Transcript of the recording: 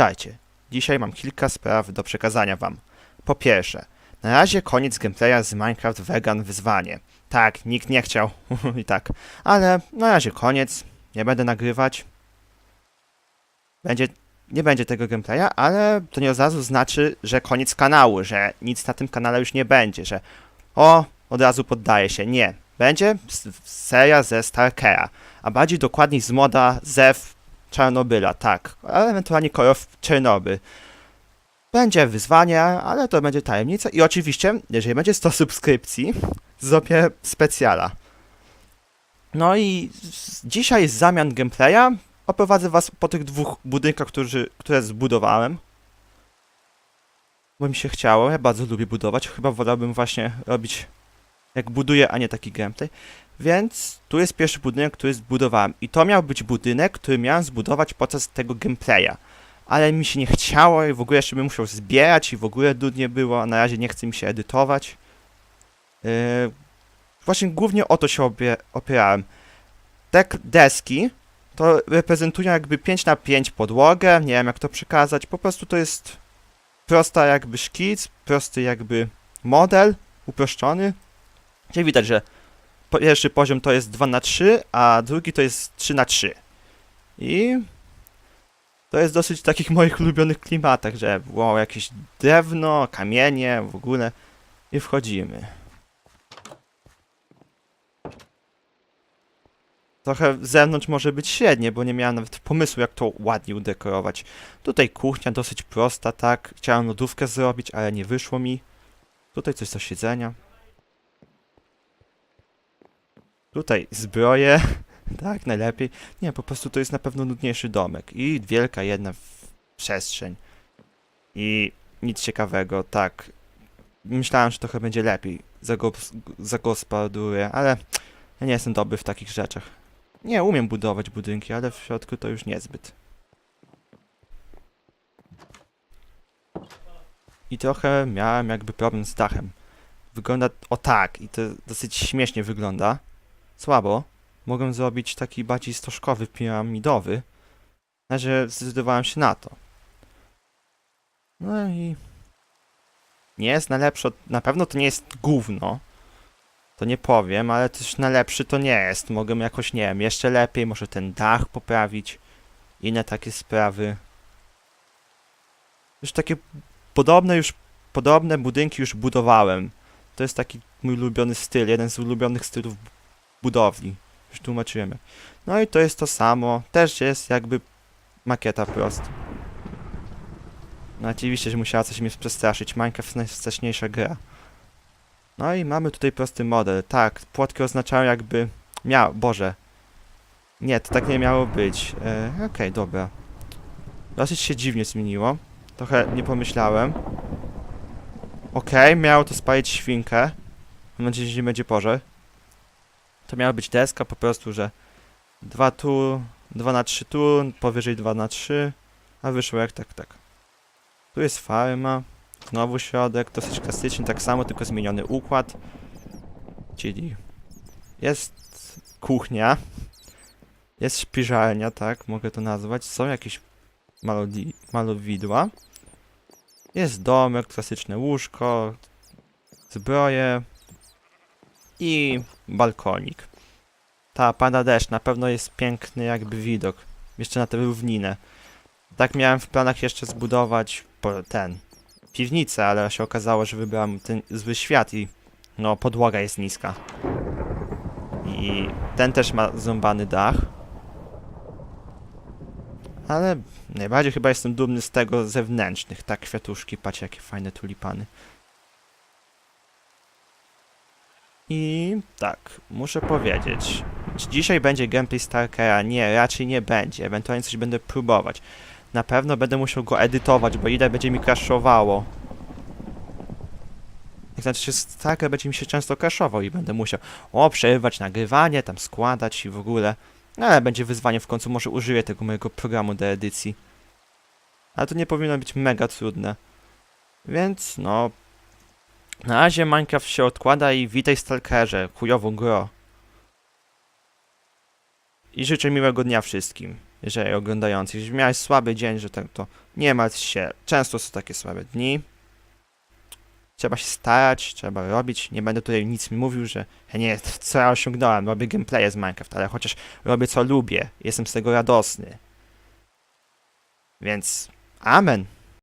Witajcie. Dzisiaj mam kilka spraw do przekazania wam. Po pierwsze, na razie koniec gameplaya z Minecraft Vegan Wyzwanie. Tak, nikt nie chciał. I tak. Ale na razie koniec. Nie będę nagrywać. Będzie... Nie będzie tego gameplaya, ale to nie od razu znaczy, że koniec kanału, że nic na tym kanale już nie będzie, że o, od razu poddaję się. Nie. Będzie seria ze Starkera, a bardziej dokładniej z moda Zew Czarnobyla, tak. Ale ewentualnie Call of. Będzie wyzwanie, ale to będzie tajemnica. I oczywiście, jeżeli będzie 100 subskrypcji, zrobię specjala. No i dzisiaj z zamian gameplaya oprowadzę was po tych dwóch budynkach, którzy, które zbudowałem. Bo mi się chciało, ja bardzo lubię budować. Chyba wolałbym właśnie robić jak buduję, a nie taki gameplay. Więc tu jest pierwszy budynek, który zbudowałem. I to miał być budynek, który miałem zbudować podczas tego gameplaya. Ale mi się nie chciało i w ogóle jeszcze bym musiał zbierać i w ogóle dudnie było. Na razie nie chce mi się edytować. Yy, właśnie głównie o to się opie opierałem. Te k- deski to reprezentują jakby 5 na 5 podłogę. Nie wiem jak to przekazać. Po prostu to jest prosta jakby szkic, prosty jakby model, uproszczony. Gdzie widać, że pierwszy poziom to jest 2 na 3 a drugi to jest 3 na 3 I to jest dosyć takich moich ulubionych klimatach, że wow, jakieś drewno, kamienie, w ogóle. I wchodzimy. Trochę z zewnątrz może być średnie, bo nie miałem nawet pomysłu, jak to ładnie udekorować. Tutaj kuchnia dosyć prosta, tak. Chciałem lodówkę zrobić, ale nie wyszło mi. Tutaj coś do siedzenia. Tutaj zbroje. tak, najlepiej. Nie, po prostu to jest na pewno nudniejszy domek. I wielka jedna przestrzeń. I nic ciekawego, tak. Myślałem, że trochę będzie lepiej. Zagos- Zagospodaruję, ale ja nie jestem dobry w takich rzeczach. Nie, umiem budować budynki, ale w środku to już niezbyt. I trochę miałem jakby problem z dachem. Wygląda o tak i to dosyć śmiesznie wygląda. Słabo. Mogłem zrobić taki bardziej stożkowy, piramidowy. Na razie zdecydowałem się na to. No i... Nie jest najlepsze, od- na pewno to nie jest gówno. To nie powiem, ale też najlepszy to nie jest. Mogę jakoś, nie wiem, jeszcze lepiej, może ten dach poprawić. Inne takie sprawy. Już takie podobne już, podobne budynki już budowałem. To jest taki mój ulubiony styl, jeden z ulubionych stylów budowli. Już tłumaczyłem. No i to jest to samo. Też jest jakby makieta prosta. No oczywiście, że musiała coś mnie przestraszyć. Minecraft najstraszniejsza gra. No i mamy tutaj prosty model. Tak, płotki oznaczają jakby... Miał... Boże. Nie, to tak nie miało być. E, Okej, dobra. Dosyć się dziwnie zmieniło. Trochę nie pomyślałem. Okej, miało to spalić świnkę. Mam nadzieję, że nie będzie pożar. To miała być deska po prostu, że 2 tu, 2 na 3 tu, powyżej 2 na 3, a wyszło jak tak, tak. Tu jest farma, znowu środek, dosyć klasyczny, tak samo, tylko zmieniony układ. Czyli jest kuchnia, jest śpiżalnia, tak, mogę to nazwać, są jakieś malodi- malowidła. Jest domek, klasyczne łóżko, zbroje i balkonik. Ta, pada deszcz, na pewno jest piękny jakby widok. Jeszcze na tę równinę. Tak miałem w planach jeszcze zbudować ten, piwnicę, ale się okazało, że wybrałem ten zły świat i no, podłoga jest niska. I ten też ma ząbany dach. Ale najbardziej chyba jestem dumny z tego zewnętrznych. Tak, kwiatuszki, patrz jakie fajne tulipany. I tak, muszę powiedzieć, czy dzisiaj będzie gameplay Starkera? Nie, raczej nie będzie. Ewentualnie coś będę próbować. Na pewno będę musiał go edytować, bo ile będzie mi crashowało. Znaczy, że Starker będzie mi się często crashował i będę musiał o, przerywać nagrywanie, tam składać i w ogóle. No ale będzie wyzwanie w końcu, może użyję tego mojego programu do edycji. Ale to nie powinno być mega trudne. Więc no, na razie Minecraft się odkłada i witaj Stalkerze, chujowo gro. I życzę miłego dnia wszystkim. jeżeli oglądających. Jeśli miałeś słaby dzień, że tak to nie martw się. Często są takie słabe dni. Trzeba się starać, trzeba robić. Nie będę tutaj nic mówił, że ja nie co ja osiągnąłem, robię gameplaye z Minecraft, ale chociaż robię co lubię. Jestem z tego radosny. Więc amen.